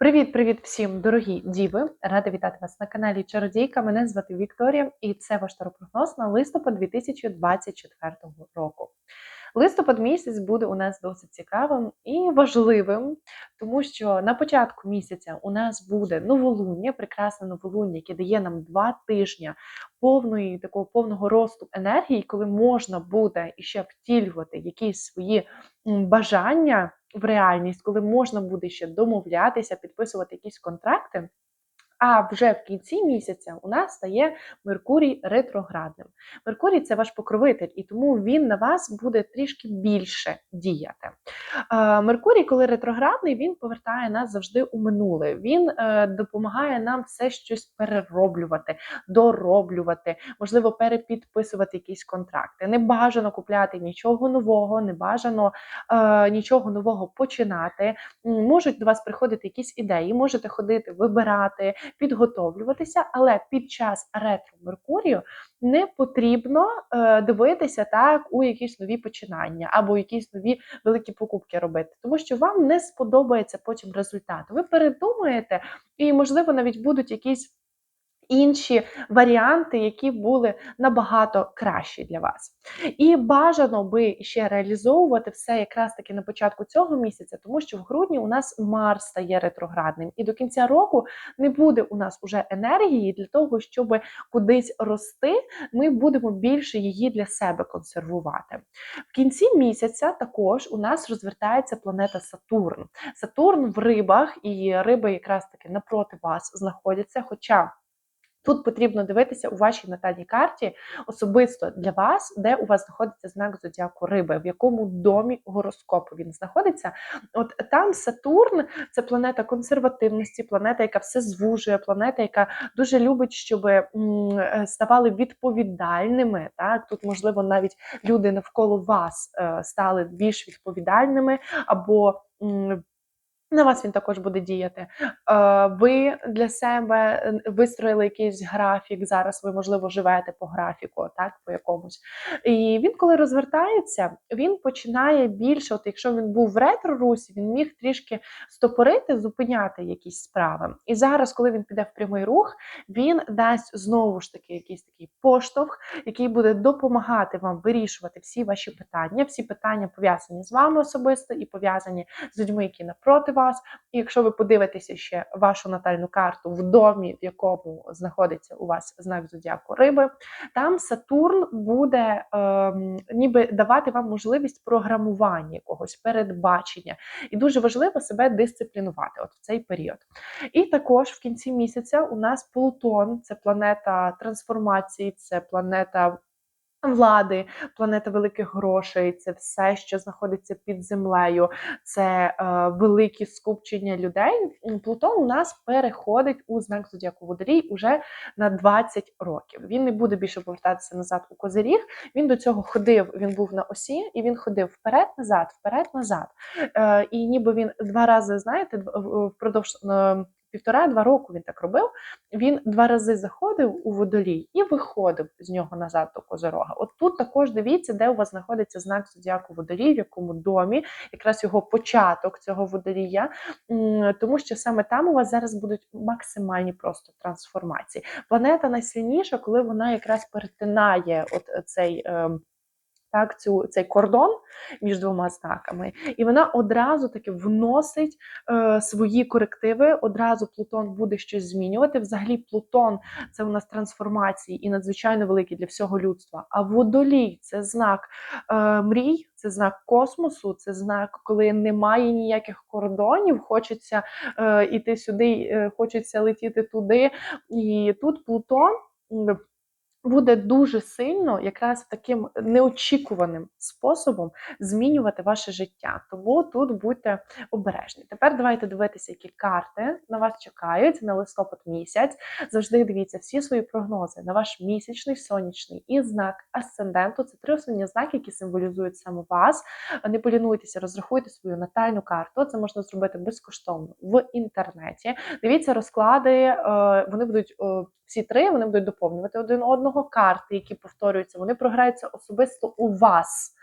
Привіт-привіт всім, дорогі діви! Рада вітати вас на каналі Чародійка. Мене звати Вікторія, і це ваш таропрогноз на листопад 2024 року. Листопад місяць буде у нас досить цікавим і важливим, тому що на початку місяця у нас буде новолуння, прекрасне новолуння, яке дає нам два тижні повної такого повного росту енергії, коли можна буде іще втілювати якісь свої бажання в реальність, коли можна буде ще домовлятися, підписувати якісь контракти. А вже в кінці місяця у нас стає Меркурій ретроградним. Меркурій це ваш покровитель, і тому він на вас буде трішки більше діяти. Меркурій, коли ретроградний, він повертає нас завжди у минуле. Він е, допомагає нам все щось перероблювати, дороблювати, можливо, перепідписувати якісь контракти. Не бажано купляти нічого нового, не бажано е, нічого нового починати. Можуть до вас приходити якісь ідеї, можете ходити, вибирати, підготовлюватися, але під час ретро Меркурію не потрібно е, дивитися так у якісь нові починання або якісь нові великі покупки робити, тому що вам не сподобається потім результат. Ви передумаєте, і можливо навіть будуть якісь. Інші варіанти, які були набагато кращі для вас, і бажано би ще реалізовувати все якраз таки на початку цього місяця, тому що в грудні у нас Марс стає ретроградним, і до кінця року не буде у нас уже енергії для того, щоб кудись рости. Ми будемо більше її для себе консервувати. В кінці місяця також у нас розвертається планета Сатурн. Сатурн в рибах, і риби якраз таки напроти вас знаходяться. Хоча Тут потрібно дивитися у вашій натальній карті особисто для вас, де у вас знаходиться знак зодіаку риби, в якому домі гороскопу він знаходиться. От там Сатурн це планета консервативності, планета, яка все звужує, планета, яка дуже любить, щоб е, ставали відповідальними. Так, тут можливо навіть люди навколо вас е, стали більш відповідальними або. На вас він також буде діяти. Е, Ви для себе е, вистроїли якийсь графік. Зараз ви, можливо, живете по графіку, так, по якомусь. І він, коли розвертається, він починає більше. От якщо він був в ретро-русі, він міг трішки стопорити, зупиняти якісь справи. І зараз, коли він піде в прямий рух, він дасть знову ж таки якийсь такий поштовх, який буде допомагати вам вирішувати всі ваші питання. Всі питання пов'язані з вами особисто і пов'язані з людьми, які напроти вас. І якщо ви подивитеся ще вашу натальну карту в домі, в якому знаходиться у вас знак зодіаку риби, там Сатурн буде ем, ніби давати вам можливість програмування якогось передбачення. І дуже важливо себе дисциплінувати от в цей період. І також в кінці місяця у нас Плутон, це планета трансформації, це планета влади, планета великих грошей, це все, що знаходиться під землею, це е, великі скупчення людей. Плутон у нас переходить у знак зодіаку Водолій уже на 20 років. Він не буде більше повертатися назад у козиріг. Він до цього ходив, він був на осі, і він ходив вперед-назад, вперед-назад. Е, і ніби він два рази, знаєте, впродовж. е, Півтора-два року він так робив. Він два рази заходив у водолій і виходив з нього назад до козорога. От тут також дивіться, де у вас знаходиться знак зодіаку водолій, в якому домі, якраз його початок цього водолія, тому що саме там у вас зараз будуть максимальні просто трансформації. Планета найсильніша, коли вона якраз перетинає от цей. Так, цю цей кордон між двома знаками, і вона одразу таки вносить е, свої корективи. Одразу Плутон буде щось змінювати. Взагалі, Плутон це у нас трансформації і надзвичайно великий для всього людства. А водолій це знак е, мрій, це знак космосу, це знак, коли немає ніяких кордонів. Хочеться е, іти сюди, е, хочеться летіти туди. І тут Плутон. Буде дуже сильно, якраз таким неочікуваним способом змінювати ваше життя. Тому тут будьте обережні. Тепер давайте дивитися, які карти на вас чекають на листопад місяць. Завжди дивіться всі свої прогнози на ваш місячний, сонячний і знак асценденту. Це три основні знаки, які символізують саме вас. Не полінуйтеся, розрахуйте свою натальну карту. Це можна зробити безкоштовно в інтернеті. Дивіться розклади, е, вони будуть е, всі три вони будуть доповнювати один одного. Карти, які повторюються, вони програються особисто у вас.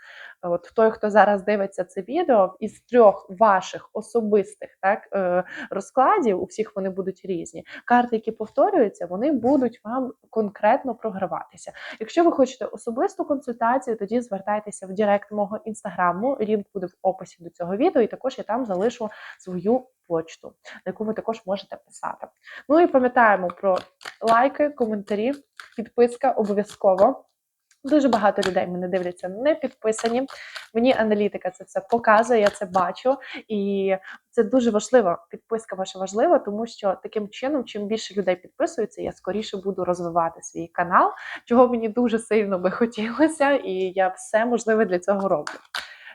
От той, хто зараз дивиться це відео, із трьох ваших особистих так, е, розкладів, у всіх вони будуть різні. Карти, які повторюються, вони будуть вам конкретно програватися. Якщо ви хочете особисту консультацію, тоді звертайтеся в Директ мого інстаграму. Лінк буде в описі до цього відео, і також я там залишу свою почту, на яку ви також можете писати. Ну і пам'ятаємо про лайки, коментарі, підписка обов'язково. Дуже багато людей мене дивляться не підписані. Мені аналітика це все показує, я це бачу. І це дуже важливо. Підписка ваша важлива, тому що таким чином, чим більше людей підписується, я скоріше буду розвивати свій канал, чого мені дуже сильно би хотілося, і я все можливе для цього роблю.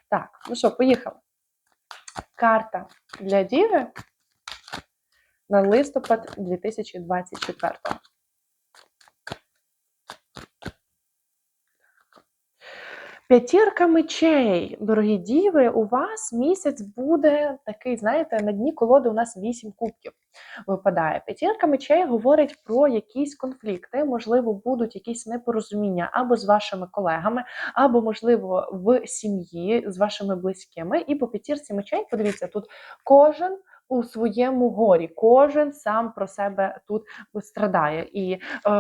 Так, ну що, поїхали. Карта для Діви на листопад 2024. П'ятірка мечей, дорогі діви, у вас місяць буде такий, знаєте, на дні колоди у нас вісім кубків випадає. П'ятірка мечей говорить про якісь конфлікти, можливо, будуть якісь непорозуміння або з вашими колегами, або, можливо, в сім'ї з вашими близькими. І по п'ятірці мечей, подивіться, тут кожен. У своєму горі кожен сам про себе тут страдає, і е,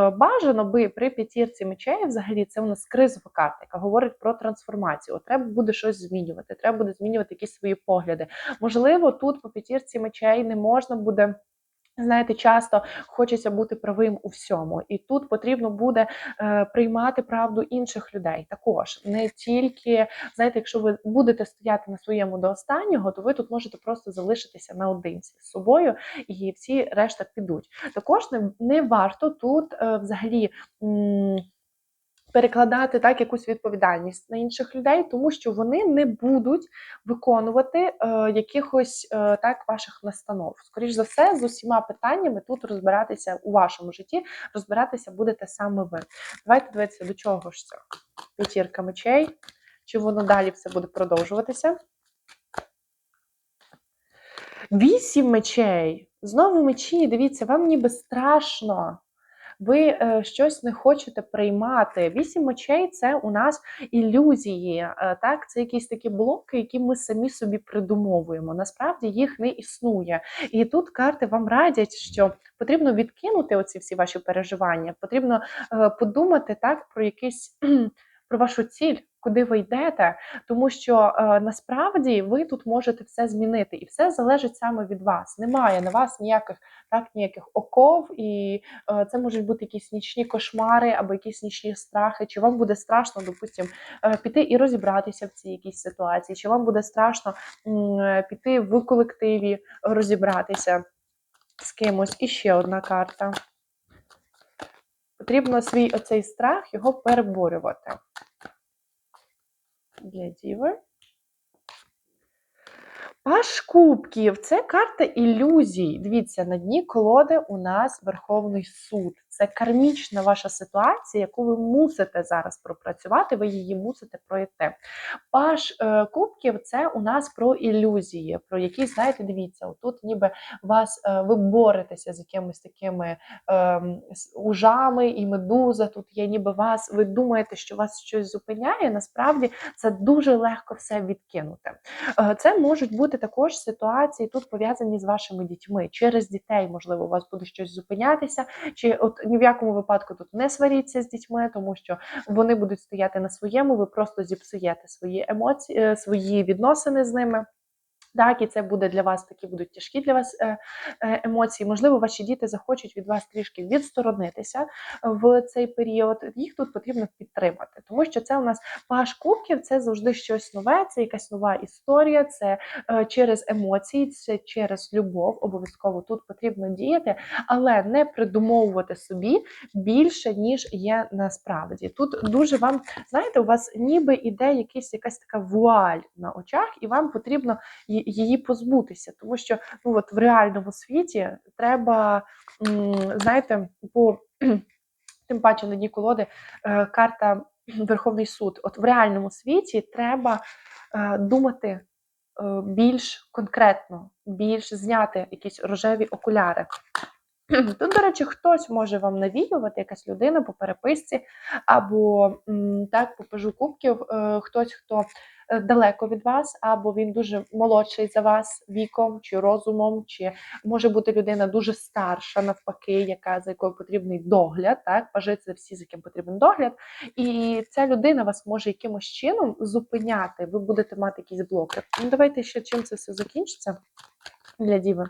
бажано би при п'ятірці мечей, взагалі, це у нас кризова карта, яка говорить про трансформацію. От треба буде щось змінювати, треба буде змінювати якісь свої погляди. Можливо, тут по п'ятірці мечей не можна буде. Знаєте, часто хочеться бути правим у всьому, і тут потрібно буде е, приймати правду інших людей. Також не тільки знаєте, якщо ви будете стояти на своєму до останнього, то ви тут можете просто залишитися наодинці з собою, і всі решта підуть. Також не, не варто тут е, взагалі. М перекладати так якусь відповідальність на інших людей, тому що вони не будуть виконувати е, якихось е, так ваших настанов. Скоріше за все, з усіма питаннями тут розбиратися у вашому житті, розбиратися будете саме ви. Давайте дивитися, до чого ж це п'ятірка мечей, чи воно далі все буде продовжуватися. Вісім мечей. Знову мечі, дивіться, вам ніби страшно ви е, щось не хочете приймати. Вісім очей це у нас ілюзії. Е, так, це якісь такі блоки, які ми самі собі придумовуємо. Насправді їх не існує. І тут карти вам радять, що потрібно відкинути оці всі ваші переживання. Потрібно е, подумати так про якийсь про вашу ціль куди ви йдете, тому що е, насправді ви тут можете все змінити, і все залежить саме від вас. Немає на вас ніяких так, ніяких оков, і е, це можуть бути якісь нічні кошмари або якісь нічні страхи. Чи вам буде страшно, допустим, е, піти і розібратися в цій якійсь ситуації? Чи вам буде страшно е, піти в колективі, розібратися з кимось? І ще одна карта. Потрібно свій оцей страх його переборювати для діви. Паш Кубків це карта ілюзій. Дивіться, на дні колоди у нас Верховний суд. Це кармічна ваша ситуація, яку ви мусите зараз пропрацювати, ви її мусите пройти. Паш е, Кубків це у нас про ілюзії, про які, знаєте, дивіться, тут ніби вас е, ви боретеся з якимись такими е, ужами і медуза. Тут є ніби вас, ви думаєте, що вас щось зупиняє. Насправді це дуже легко все відкинути. Е, це можуть бути також ситуації тут пов'язані з вашими дітьми. Через дітей, можливо, у вас буде щось зупинятися. чи от ні в якому випадку тут не сваріться з дітьми, тому що вони будуть стояти на своєму, ви просто зіпсуєте свої емоції, е, свої відносини з ними. Так, і це буде для вас такі будуть тяжкі для вас е, е, емоції. Можливо, ваші діти захочуть від вас трішки відсторонитися в цей період. Їх тут потрібно підтримати, тому що це у нас паш кубків, це завжди щось нове, це якась нова історія, це е, через емоції, це через любов. Обов'язково тут потрібно діяти, але не придумовувати собі більше, ніж є насправді. Тут дуже вам, знаєте, у вас ніби іде якась якась така вуаль на очах, і вам потрібно її позбутися, тому що ну от в реальному світі треба, знаєте, по тим паче на дні колоди е, карта Верховний суд. От в реальному світі треба е, думати е, більш конкретно, більш зняти якісь рожеві окуляри. Тут, до речі, хтось може вам навіювати, якась людина по переписці, або так, по пажу кубків, хтось, хто далеко від вас, або він дуже молодший за вас віком чи розумом, чи може бути людина дуже старша, навпаки, яка за якою потрібний догляд. Так, це всі, за яким потрібен догляд. І ця людина вас може якимось чином зупиняти. Ви будете мати якісь блоки. Ну, давайте ще чим це все закінчиться для діви.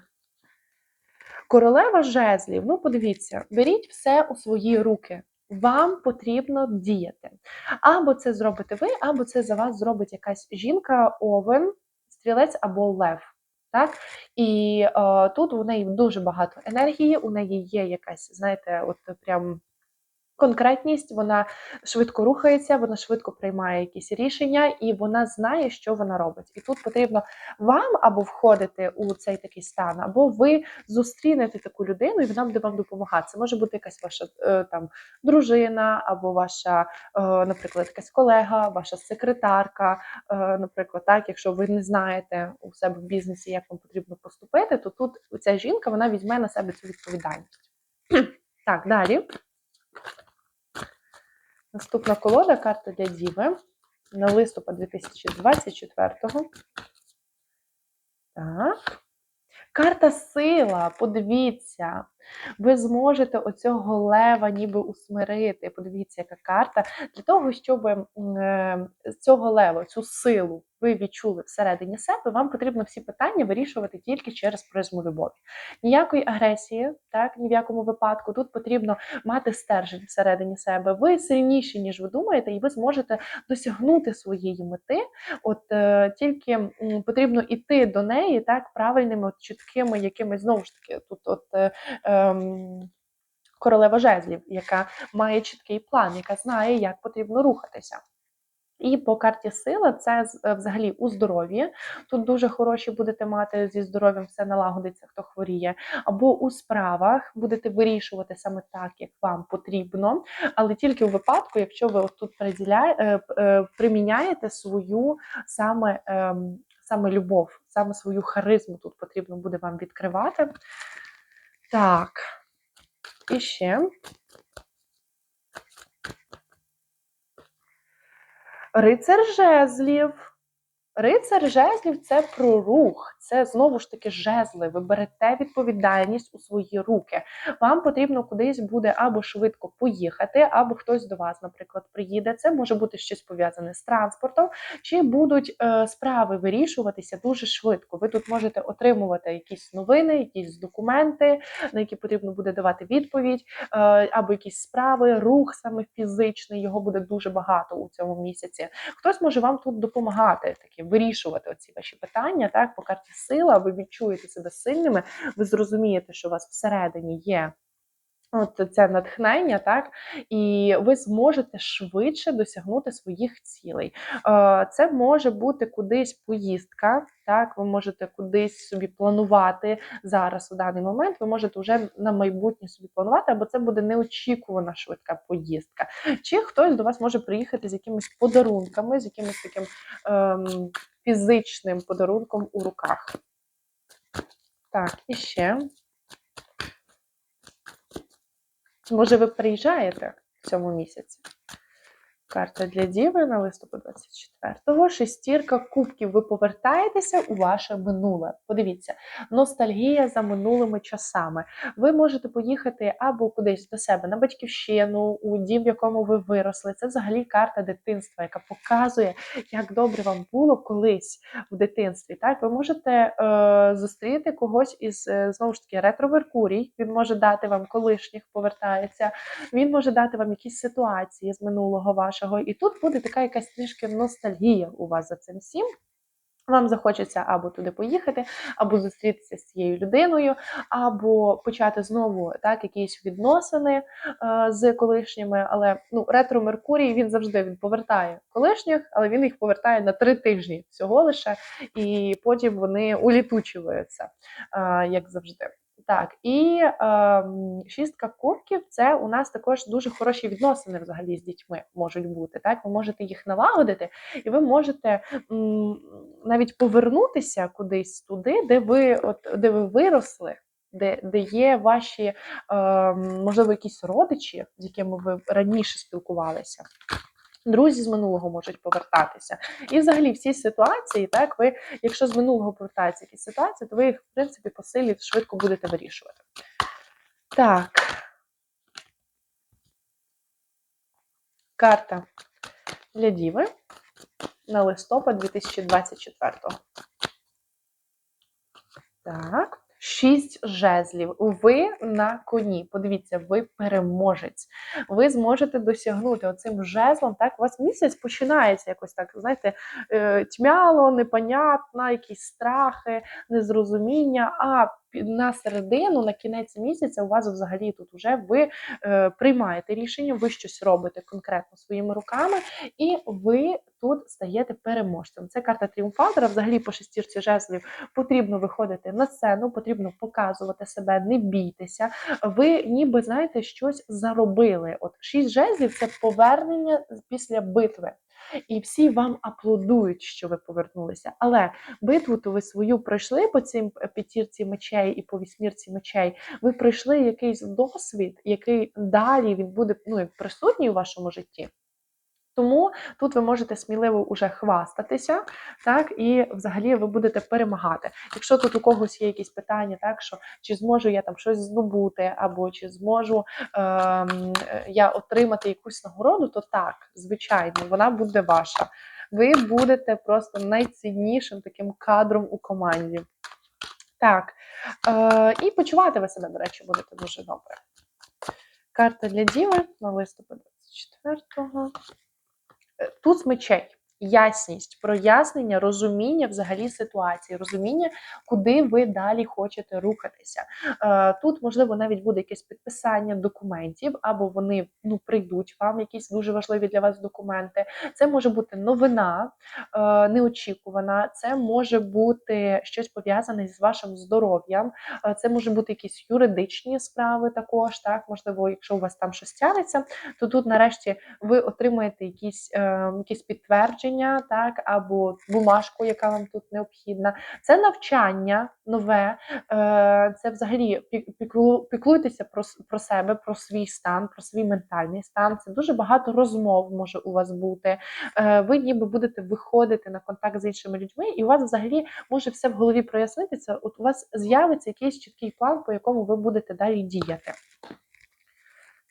Королева жезлів, ну подивіться, беріть все у свої руки. Вам потрібно діяти. Або це зробите ви, або це за вас зробить якась жінка, овен, стрілець або лев. Так? І е, тут у неї дуже багато енергії, у неї є якась, знаєте, от прям конкретність, вона швидко рухається, вона швидко приймає якісь рішення, і вона знає, що вона робить. І тут потрібно вам або входити у цей такий стан, або ви зустрінете таку людину, і вона буде вам допомагати. Це може бути якась ваша е, там дружина, або ваша, е, наприклад, якась колега, ваша секретарка. Е, наприклад, так, якщо ви не знаєте у себе в бізнесі, як вам потрібно поступити, то тут ця жінка вона візьме на себе цю відповідальність. Так, далі. Наступна колода карта для Діви на листопад 2024. Так. Карта сила, подивіться, ви зможете оцього лева ніби усмирити. Подивіться, яка карта. Для того, щоб е, цього лева, цю силу ви відчули всередині себе, вам потрібно всі питання вирішувати тільки через призму любові. Ніякої агресії, так, ні в якому випадку. Тут потрібно мати стержень всередині себе. Ви сильніші, ніж ви думаєте, і ви зможете досягнути своєї мети. От е, тільки потрібно йти до неї так правильними, чіткими якимись знову ж таки тут, от. Е, ем, Королева жезлів, яка має чіткий план, яка знає, як потрібно рухатися. І по карті сила це е, взагалі у здоров'ї. Тут дуже хороші будете мати зі здоров'ям все налагодиться, хто хворіє, або у справах будете вирішувати саме так, як вам потрібно, але тільки у випадку, якщо ви тут приміняєте свою саме, ем, саме любов, саме свою харизму тут потрібно буде вам відкривати. Так, і ще. Рицар жезлів. Рицар жезлів це про рух, це знову ж таки жезли. Ви берете відповідальність у свої руки. Вам потрібно кудись буде або швидко поїхати, або хтось до вас, наприклад, приїде. Це може бути щось пов'язане з транспортом, чи будуть е, справи вирішуватися дуже швидко. Ви тут можете отримувати якісь новини, якісь документи, на які потрібно буде давати відповідь, е, або якісь справи, рух саме фізичний. Його буде дуже багато у цьому місяці. Хтось може вам тут допомагати такі вирішувати оці ваші питання. Так, по карті сила, ви відчуєте себе сильними, ви зрозумієте, що у вас всередині є. От це натхнення, так, і ви зможете швидше досягнути своїх цілей. Е, це може бути кудись поїздка, так, ви можете кудись собі планувати зараз у даний момент, ви можете вже на майбутнє собі планувати, або це буде неочікувана швидка поїздка. Чи хтось до вас може приїхати з якимись подарунками, з якимось таким ем, фізичним подарунком у руках. Так, і ще. Може, ви приїжджаєте в цьому місяці? Карта для Діви на листопад 24-го. Шестірка кубків. Ви повертаєтеся у ваше минуле. Подивіться, ностальгія за минулими часами. Ви можете поїхати або кудись до себе на батьківщину, у дім, в якому ви виросли. Це взагалі карта дитинства, яка показує, як добре вам було колись в дитинстві. Так, ви можете е, зустріти когось із е, знову ж таки ретро-Меркурій. Він може дати вам колишніх, повертається. Він може дати вам якісь ситуації з минулого вашого вашого. І тут буде така якась трішки ностальгія у вас за цим всім. Вам захочеться або туди поїхати, або зустрітися з цією людиною, або почати знову так, якісь відносини е, з колишніми. Але ну, ретро Меркурій він завжди він повертає колишніх, але він їх повертає на три тижні всього лише, і потім вони улітучуються, е, як завжди. Так, і е, шістка кубків це у нас також дуже хороші відносини взагалі з дітьми можуть бути. Так, ви можете їх налагодити, і ви можете м, навіть повернутися кудись туди, де ви от де ви виросли. де, де є ваші, е, можливо, якісь родичі, з якими ви раніше спілкувалися. Друзі з минулого можуть повертатися. І взагалі всі ситуації, так, ви, якщо з минулого повертаються якісь ситуації, то ви їх, в принципі, по силі швидко будете вирішувати. Так. Карта для Діви на листопад 2024. Так. Шість жезлів. Ви на коні. Подивіться, ви переможець. Ви зможете досягнути оцим жезлом. Так, у вас місяць починається якось так, знаєте, е, тьмяло, непонятно, якісь страхи, незрозуміння. А на середину, на кінець місяця, у вас взагалі тут вже ви е, приймаєте рішення, ви щось робите конкретно своїми руками, і ви тут стаєте переможцем. Це карта тріумфатора. Взагалі по шестірці жезлів потрібно виходити на сцену, потрібно показувати себе, не бійтеся. Ви ніби знаєте щось заробили. От шість жезлів це повернення після битви. І всі вам аплодують, що ви повернулися. Але битву то ви свою пройшли по цим п'ятірці мечей і по вісьмірці мечей. Ви пройшли якийсь досвід, який далі він буде ну, присутній у вашому житті. Тому тут ви можете сміливо уже хвастатися, так, і взагалі ви будете перемагати. Якщо тут у когось є якісь питання, так, що чи зможу я там щось здобути, або чи зможу е, я отримати якусь нагороду, то так, звичайно, вона буде ваша. Ви будете просто найціннішим таким кадром у команді. Так, е, і почувати ви себе, до речі, будете дуже добре. Карта для Діви на листопад 24-го. Туз мечей. Ясність, прояснення, розуміння взагалі ситуації, розуміння, куди ви далі хочете рухатися. Е, Тут, можливо, навіть буде якесь підписання документів, або вони ну, прийдуть вам, якісь дуже важливі для вас документи. Це може бути новина е, неочікувана, це може бути щось пов'язане з вашим здоров'ям, е, це може бути якісь юридичні справи також. Так, можливо, якщо у вас там щось тянеться, то тут нарешті ви отримаєте якісь, якісь підтвердження, так, або бумажку, яка вам тут необхідна. Це навчання нове, е, це взагалі піклуйтеся про, про себе, про свій стан, про свій ментальний стан. Це дуже багато розмов може у вас бути. Е, ви ніби будете виходити на контакт з іншими людьми, і у вас взагалі може все в голові прояснитися. От у вас з'явиться якийсь чіткий план, по якому ви будете далі діяти.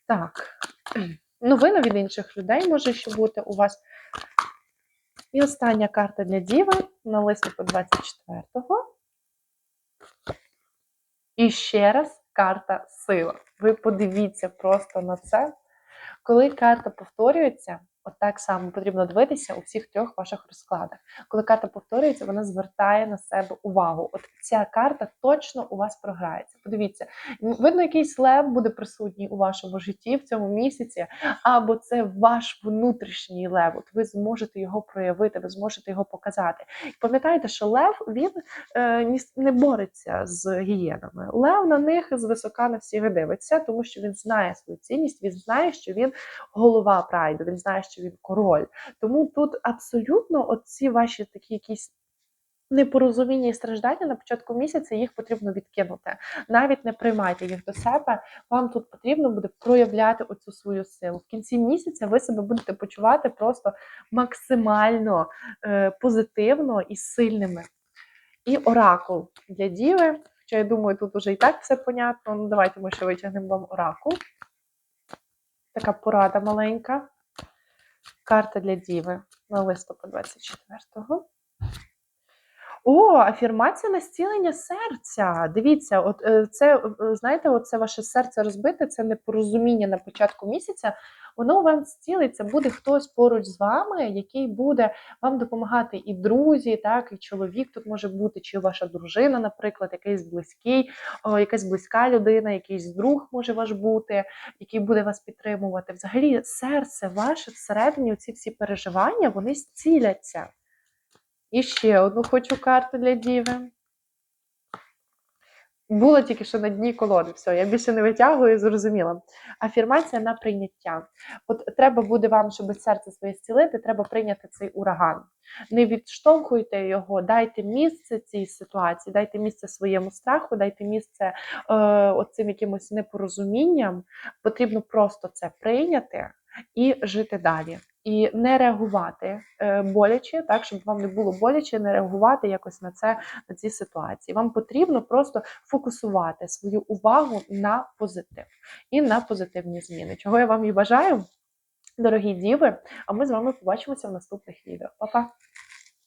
Так, новина від інших людей може ще бути у вас. І остання карта для Діви на листопад 24-го. І ще раз карта сила. Ви подивіться просто на це. Коли карта повторюється, от так само потрібно дивитися у всіх трьох ваших розкладах. Коли карта повторюється, вона звертає на себе увагу. От ця карта точно у вас програється. Подивіться, видно, якийсь лев буде присутній у вашому житті в цьому місяці, або це ваш внутрішній лев. От ви зможете його проявити, ви зможете його показати. І пам'ятайте, що лев він е, не бореться з гієнами. Лев на них звисока на всіх дивиться, тому що він знає свою цінність, він знає, що він голова прайду, він знає, що він король. Тому тут абсолютно оці ваші такі якісь. Непорозуміння і страждання на початку місяця їх потрібно відкинути. Навіть не приймайте їх до себе. Вам тут потрібно буде проявляти оцю свою силу. В кінці місяця ви себе будете почувати просто максимально е, позитивно і сильними. І оракул для діви. Хоча я думаю, тут уже і так все понятно. Ну, давайте ми ще витягнемо вам оракул. Така порада маленька. Карта для діви на листопад 24-го. О, афірмація на зцілення серця. Дивіться, от е, це, е, знаєте, от це ваше серце розбите, це непорозуміння на початку місяця. Воно вам зцілиться, буде хтось поруч з вами, який буде вам допомагати і друзі, так, і чоловік тут може бути, чи ваша дружина, наприклад, якийсь близький, о, якась близька людина, якийсь друг може ваш бути, який буде вас підтримувати. Взагалі, серце ваше всередині, ці всі переживання, вони зціляться. І ще одну хочу карту для Діви. було тільки що на дні колоди. Все, я більше не витягую, зрозуміла. Афірмація на прийняття. От треба буде вам, щоб серце своє зцілити, треба прийняти цей ураган. Не відштовхуйте його, дайте місце цій ситуації, дайте місце своєму страху, дайте місце е, оцим якимось непорозумінням. Потрібно просто це прийняти і жити далі. І не реагувати е, боляче, так щоб вам не було боляче, не реагувати якось на це на ці ситуації. Вам потрібно просто фокусувати свою увагу на позитив і на позитивні зміни. Чого я вам і бажаю, дорогі діви. А ми з вами побачимося в наступних відео. Па-па!